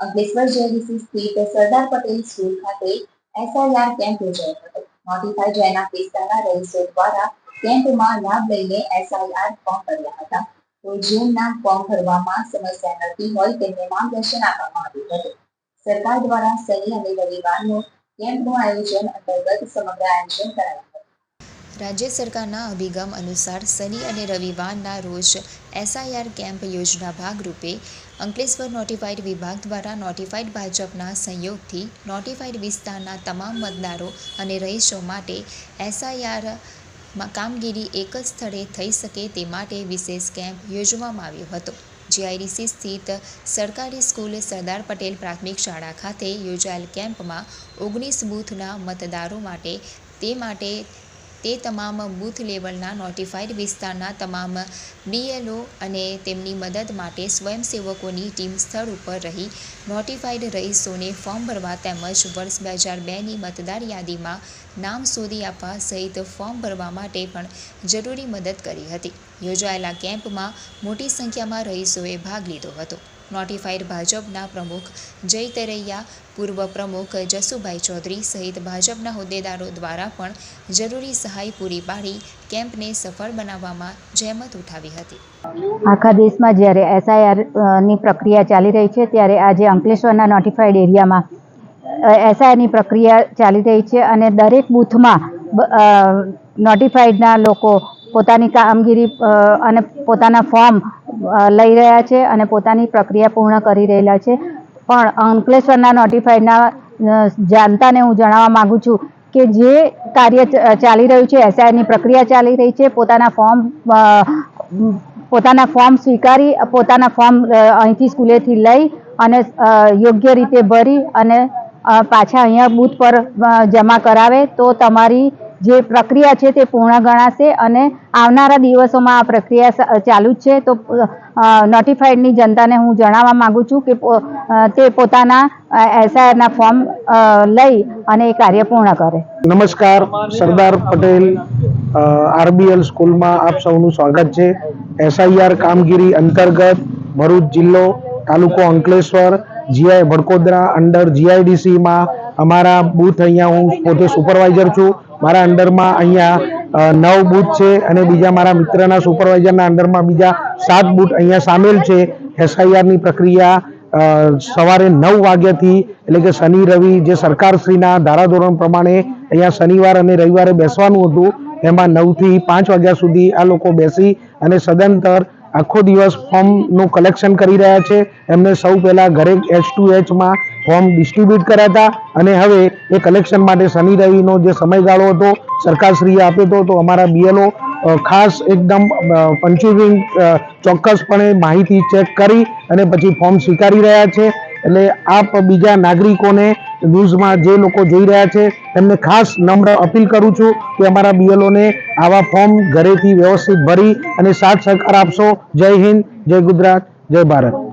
Ankleshwar JDC સ્થિત Sardar Patel school ખાતે SIR camp યોજાયો હતો. નોટિફાઈડ રહેણાંક વિસ્તારના રહીશો દ્વારા કેમ્પમાં લાભ લઈને એસઆઈઆર ફોર્મ ભર્યા હતા. તો જેમના ફોર્મ ભરવામાં સમસ્યા નહોતી હોય તેમને માર્ગદર્શન આપવામાં આવ્યું હતું. સરકાર દ્વારા શનિ અને રવિવારનો કેમ્પનું આયોજન અંતર્ગત સમગ્ર આયોજન કરાયું. રાજ્ય સરકારના અભિગમ અનુસાર શનિ અને રવિવારના રોજ એસઆઈઆર કેમ્પ યોજના ભાગરૂપે અંકલેશ્વર નોટિફાઈડ વિભાગ દ્વારા નોટિફાઈડ ભાજપના સંયોગથી નોટિફાઈડ વિસ્તારના તમામ મતદારો અને રહીશો માટે એસઆઈઆર કામગીરી એક જ સ્થળે થઈ શકે તે માટે વિશેષ કેમ્પ યોજવામાં આવ્યો હતો. જીઆઈડીસી સ્થિત સરકારી સ્કૂલ સરદાર પટેલ પ્રાથમિક શાળા ખાતે યોજાયેલ કેમ્પમાં ઓગણીસ બૂથના મતદારો માટે તે માટે તે તમામ બૂથ લેવલના નોટિફાઈડ વિસ્તારના તમામ બીએલઓ અને તેમની મદદ માટે સ્વયંસેવકોની ટીમ સ્થળ ઉપર રહી. નોટિફાઈડ રહીશોને ફોર્મ ભરવા તેમજ વર્ષ બે હજાર બેની મતદાર યાદીમાં નામ શોધી આપવા સહિત ફોર્મ ભરવા માટે પણ જરૂરી મદદ કરી હતી. યોજાયેલા કેમ્પમાં મોટી સંખ્યામાં રહીશોએ ભાગ લીધો હતો. નોટિફાઈડ ભાજપના પ્રમુખ જય તરૈયા, પૂર્વ પ્રમુખ જસુભાઈ ચૌધરી સહિત ભાજપના હોદ્દેદારો દ્વારા પણ જરૂરી સહાય પૂરી પાડી કેમ્પને સફળ બનાવવામાં જહેમત ઉઠાવી હતી. આખા દેશમાં જ્યારે એસઆઈઆરની પ્રક્રિયા ચાલી રહી છે, ત્યારે આજે અંકલેશ્વરના નોટિફાઈડ એરિયામાં એસઆઈઆરની પ્રક્રિયા ચાલી રહી છે અને દરેક બૂથમાં નોટિફાઈડના લોકો પોતાની કામગીરી અને પોતાના ફોર્મ લઈ રહ્યા છે અને પોતાની પ્રક્રિયા પૂર્ણ કરી રહેલા છે. પણ અંકલેશ્વરના નોટિફાઈડના જાણતાને હું જણાવવા માગું છું કે જે કાર્ય ચાલી રહ્યું છે, એસઆઈની પ્રક્રિયા ચાલી રહી છે, પોતાના ફોર્મ પોતાના ફોર્મ સ્વીકારી, પોતાના ફોર્મ અહીંથી સ્કૂલેથી લઈ અને યોગ્ય રીતે ભરી અને પાછા અહીંયા બૂથ પર જમા કરાવે તો તમારી જે પ્રક્રિયા છે તે પૂર્ણ ગણાશે અને આવનારા દિવસોમાં આ પ્રક્રિયા ચાલુ જ છે. તો નોટિફાઈડની જનતાને હું જણાવવા માગું છું કે તે પોતાના એસઆઈઆરના ફોર્મ લઈ અને એ કાર્ય પૂર્ણ કરે. નમસ્કાર, સરદાર પટેલ આરબીએલ સ્કૂલમાં આપ સૌનું સ્વાગત છે. એસઆઈઆર કામગીરી અંતર્ગત ભરૂચ જિલ્લો, તાલુકો અંકલેશ્વર, જીઆઈ ભડકોદરા અંડર જીઆઈડીસીમાં અમારા બૂથ અહીંયા હું પોતે સુપરવાઇઝર છું. મારા અંડરમાં અહીંયા નવ બૂથ છે અને બીજા મારા મિત્રના સુપરવાઇઝરના અંડરમાં બીજા સાત બૂથ અહીંયા સામેલ છે. એસઆઈઆરની પ્રક્રિયા સવારે નવ વાગ્યાથી, એટલે કે શનિ, રવિ જે સરકારશ્રીના ધારાધોરણ પ્રમાણે અહીંયા શનિવાર અને રવિવારે બેસવાનું હતું. એમાં નવથી પાંચ વાગ્યા સુધી આ લોકો બેસી અને સદંતર આખો દિવસ ફોર્મનું કલેક્શન કરી રહ્યા છે. એમને સૌ પહેલાં ઘરે એચ ટુ એચમાં ફોર્મ ડિસ્ટ્રીબ્યુટ હતા અને હવે એ કલેક્શન માટે શનિ રવિનો જે સમયગાળો હતો, સરકારશ્રીએ આપ્યો હતો, તો અમારા બીએલઓ ખાસ એકદમ પંચુરિંગ ચોક્કસપણે માહિતી ચેક કરી અને પછી ફોર્મ સ્વીકારી રહ્યા છે. એટલે આપ બીજા નાગરિકોને ન્યૂઝમાં જે લોકો જોઈ રહ્યા છે એમને ખાસ નમ્ર અપીલ કરું છું કે અમારા બીએલઓને આવા ફોર્મ ઘરેથી વ્યવસ્થિત ભરી અને સાથ સહકાર આપશો. જય હિન્દ, જય ગુજરાત, જય ભારત.